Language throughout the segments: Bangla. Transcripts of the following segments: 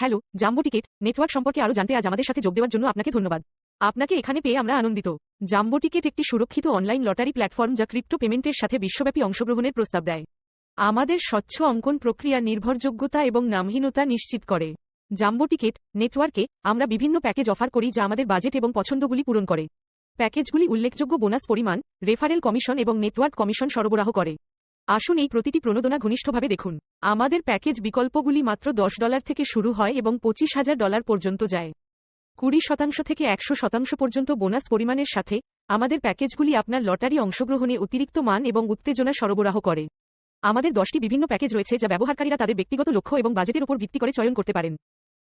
হ্যালো, জাম্বো টিকেট, নেটওয়ার্ক সম্পর্কে আরও জানতে আজ আমাদের সাথে যোগ দেওয়ার জন্য আপনাকে ধন্যবাদ। আপনাকে এখানে পেয়ে আমরা আনন্দিত। জাম্বো টিকেট একটি সুরক্ষিত অনলাইন লটারি প্ল্যাটফর্ম যা ক্রিপ্টো পেমেন্টের সাথে বিশ্বব্যাপী অংশগ্রহণের প্রস্তাব দেয়। আমাদের স্বচ্ছ অঙ্কন প্রক্রিয়া নির্ভরযোগ্যতা এবং নামহীনতা নিশ্চিত করে। জাম্বো টিকেট, নেটওয়ার্কে, আমরা বিভিন্ন প্যাকেজ অফার করি যা আমাদের বাজেট এবং পছন্দগুলি পূরণ করে। প্যাকেজগুলি উল্লেখযোগ্য বোনাস পরিমাণ, রেফারেল কমিশন এবং নেটওয়ার্ক কমিশন সরবরাহ করে। আসুন এই প্রতিটি প্রণোদনা ঘনিষ্ঠভাবে দেখুন। আমাদের প্যাকেজ বিকল্পগুলি মাত্র দশ ডলার থেকে শুরু হয় এবং পঁচিশ হাজার ডলার পর্যন্ত যায়। কুড়ি শতাংশ থেকে একশো শতাংশ পর্যন্ত বোনাস পরিমাণের সাথে আমাদের প্যাকেজগুলি আপনার লটারি অংশগ্রহণে অতিরিক্ত মান এবং উত্তেজনা সরবরাহ করে। আমাদের দশটি বিভিন্ন প্যাকেজ রয়েছে যা ব্যবহারকারীরা তাদের ব্যক্তিগত লক্ষ্য এবং বাজেটের উপর ভিত্তি করে চয়ন করতে পারেন।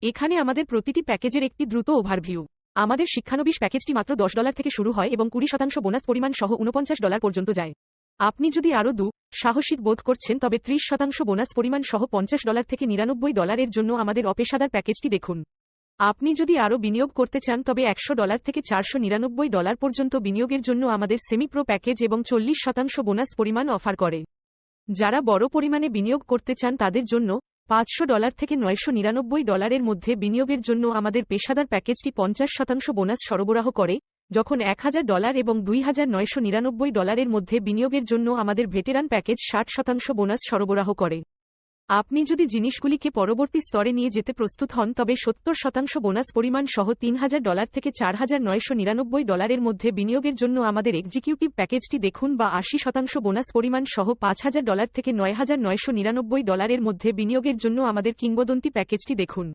এখানে আমাদের প্রতিটি প্যাকেজের একটি দ্রুত ওভারভিউ। আমাদের শিক্ষানবিশ প্যাকেজটি মাত্র দশ ডলার থেকে শুরু হয় এবং কুড়ি শতাংশ বোনাস পরিমাণ সহ উনপঞ্চাশ ডলার পর্যন্ত যায়। আপনি যদি আরও দু সাহসিক বোধ করছেন, তবে ত্রিশ শতাংশ বোনাস পরিমাণ সহ পঞ্চাশ ডলার থেকে নিরানব্বই ডলারের জন্য আমাদের অপেশাদার প্যাকেজটি দেখুন। আপনি যদি আরও বিনিয়োগ করতে চান, তবে একশো ডলার থেকে চারশো নিরানব্বই ডলার পর্যন্ত বিনিয়োগের জন্য আমাদের সেমি প্রো প্যাকেজ এবং চল্লিশ শতাংশ বোনাস পরিমাণ অফার করে। যারা বড় পরিমাণে বিনিয়োগ করতে চান, তাদের জন্য পাঁচশো ডলার থেকে নয়শো নিরানব্বই ডলারের মধ্যে বিনিয়োগের জন্য আমাদের পেশাদার প্যাকেজটি পঞ্চাশ শতাংশ বোনাস সরবরাহ করে। যখন এক হাজার ডলার এবং দুই হাজার নয়শো নিরানব্বই ডলারের মধ্যে বিনিয়োগের জন্য আমাদের ভেটেরান প্যাকেজ ষাট শতাংশ বোনাস সরবরাহ করে। আপনি যদি জিনিসগুলিকে পরবর্তী স্তরে নিয়ে যেতে প্রস্তুত হন, তবে সত্তর শতাংশ বোনাস পরিমাণ সহ তিন হাজার ডলার থেকে চার হাজার নয়শো নিরানব্বই ডলারের মধ্যে বিনিয়োগের জন্য আমাদের এক্সিকিউটিভ প্যাকেজটি দেখুন বা আশি শতাংশ বোনাস পরিমাণ সহ পাঁচ হাজার ডলার থেকে নয় হাজার নয়শো নিরানব্বই ডলারের মধ্যে বিনিয়োগের জন্য আমাদের কিংবদন্তি প্যাকেজটি দেখুন।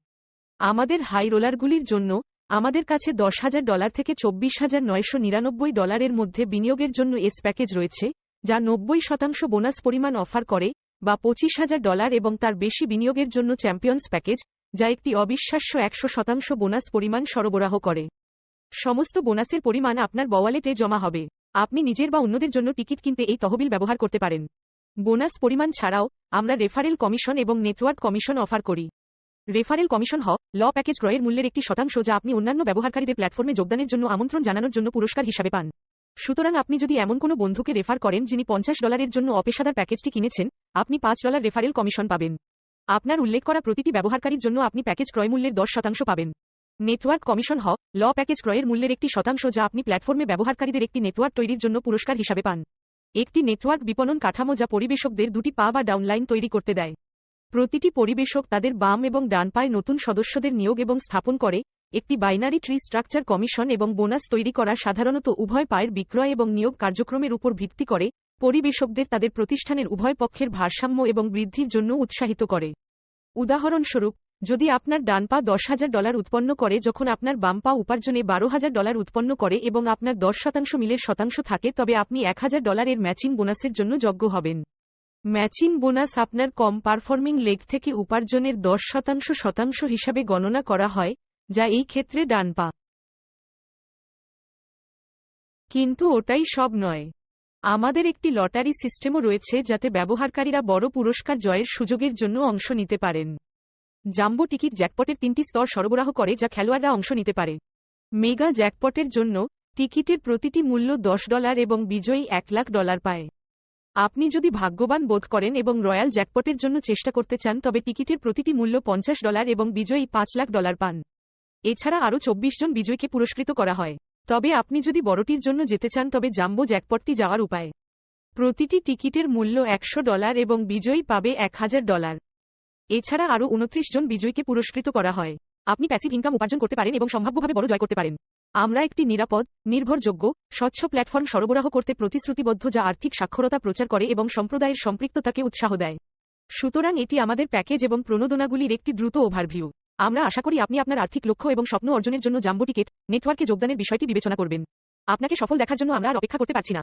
আমাদের হাই রোলারগুলির জন্য আমাদের কাছে দশ হাজার ডলার থেকে চব্বিশ হাজার নয়শো নিরানব্বই ডলারের মধ্যে বিনিয়োগের জন্য এস প্যাকেজ রয়েছে, যা নব্বই শতাংশ বোনাস পরিমাণ অফার করে বা পঁচিশ হাজার ডলার এবং তার বেশি বিনিয়োগের জন্য চ্যাম্পিয়ন্স প্যাকেজ, যা একটি অবিশ্বাস্য একশো শতাংশ বোনাস পরিমাণ সরবরাহ করে। সমস্ত বোনাসের পরিমাণ আপনার বওয়ালেটে জমা হবে। আপনি নিজের বা অন্যদের জন্য টিকিট কিনতে এই তহবিল ব্যবহার করতে পারেন। বোনাস পরিমাণ ছাড়াও আমরা রেফারেল কমিশন এবং নেটওয়ার্ক কমিশন অফার করি। রেফারেল কমিশন হ, ল প্যাকেজ ক্রয়ের মূল্যের একটি শতাংশ যা আপনি অন্যান্য ব্যবহারকারীদের প্ল্যাটফর্মে যোগদানের জন্য আমন্ত্রণ জানানোর জন্য পুরস্কার হিসাবে পান। সুতরাং আপনি যদি এমন কোনো বন্ধুকে রেফার করেন যিনি পঞ্চাশ ডলারের জন্য অপেশাদার প্যাকেজটি কিনেছেন, আপনি পাঁচ ডলার রেফারেল কমিশন পাবেন। আপনার উল্লেখ করা প্রতিটি ব্যবহারকারীর জন্য আপনি প্যাকেজ ক্রয় মূল্যের দশ শতাংশ পাবেন। নেটওয়ার্ক কমিশন হ, ল প্যাকেজ ক্রয়ের মূল্যের একটি শতাংশ যা আপনি প্ল্যাটফর্মে ব্যবহারকারীদের একটি নেটওয়ার্ক তৈরির জন্য পুরস্কার হিসাবে পান। একটি নেটওয়ার্ক বিপণন কাঠামো যা পরিবেশকদের দুটি পা বা ডাউনলাইন তৈরি করতে দেয়। প্রতিটি পরিবেশক তাদের বাম এবং ডান পায়ে নতুন সদস্যদের নিয়োগ এবং স্থাপন করে, একটি বাইনারি ট্রি স্ট্রাকচার কমিশন এবং বোনাস তৈরি করা সাধারণত উভয় পায়ের বিক্রয় এবং নিয়োগ কার্যক্রমের উপর ভিত্তি করে, পরিবেশকদের তাদের প্রতিষ্ঠানের উভয় পক্ষের ভারসাম্য এবং বৃদ্ধির জন্য উৎসাহিত করে। উদাহরণস্বরূপ, যদি আপনার ডান পা দশ হাজার ডলার উৎপন্ন করে যখন আপনার বাম পা উপার্জনে বারো হাজার ডলার উৎপন্ন করে এবং আপনার দশ শতাংশ মিলের শতাংশ থাকে, তবে আপনি এক হাজার ডলারের ম্যাচিং বোনাসের জন্য যোগ্য হবেন। ম্যাচিং বোনাস আপনার কম পারফর্মিং লেগ থেকে উপার্জনের দশ শতাংশ শতাংশ হিসাবে গণনা করা হয়, যা এই ক্ষেত্রে ডান পা। কিন্তু ওটাই সব নয়। আমাদের একটি লটারি সিস্টেমও রয়েছে যাতে ব্যবহারকারীরা বড় পুরস্কার জয়ের সুযোগের জন্য অংশ নিতে পারেন। জাম্বো টিকিট জ্যাকপটের তিনটি স্তর সরবরাহ করে যা খেলোয়াড়রা অংশ নিতে পারে। মেগা জ্যাকপটের জন্য টিকিটের প্রতিটি মূল্য দশ ডলার এবং বিজয়ী এক লাখ ডলার পায়। আপনি যদি ভাগ্যবান বোধ করেন এবং রয়্যাল জ্যাকপটের জন্য চেষ্টা করতে চান, তবে টিকিটের প্রতিটি মূল্য পঞ্চাশ ডলার এবং বিজয়ী পাঁচ লাখ ডলার পান। এছাড়া আরও চব্বিশ জন বিজয়ীকে পুরস্কৃত করা হয়। তবে আপনি যদি বড়টির জন্য যেতে চান, তবে জাম্বো জ্যাকপটটি যাওয়ার উপায়। প্রতিটি টিকিটের মূল্য একশো ডলার এবং বিজয়ী পাবে এক হাজার ডলার। এছাড়া আরও উনত্রিশ জন বিজয়ীকে পুরস্কৃত করা হয়। আপনি প্যাসিভ ইনকাম উপার্জন করতে পারেন এবং সম্ভাব্যভাবে বড় জয় করতে পারেন। আমরা একটি নিরাপদ, নির্ভরযোগ্য, স্বচ্ছ প্ল্যাটফর্ম সরবরাহ করতে প্রতিশ্রুতিবদ্ধ যা আর্থিক সাক্ষরতা প্রচার করে এবং সম্প্রদায়ের সম্পৃক্ততাকে উৎসাহ দেয়। সুতরাং এটি আমাদের প্যাকেজ এবং প্রণোদনাগুলির একটি দ্রুত ওভারভিউ। আমরা আশা করি আপনি আপনার আর্থিক লক্ষ্য এবং স্বপ্ন অর্জনের জন্য জাম্বো টিকেট, নেটওয়ার্কে যোগদানের বিষয়টি বিবেচনা করবেন। আপনাকে সফল দেখার জন্য আমরা আর অপেক্ষা করতে পারছি না।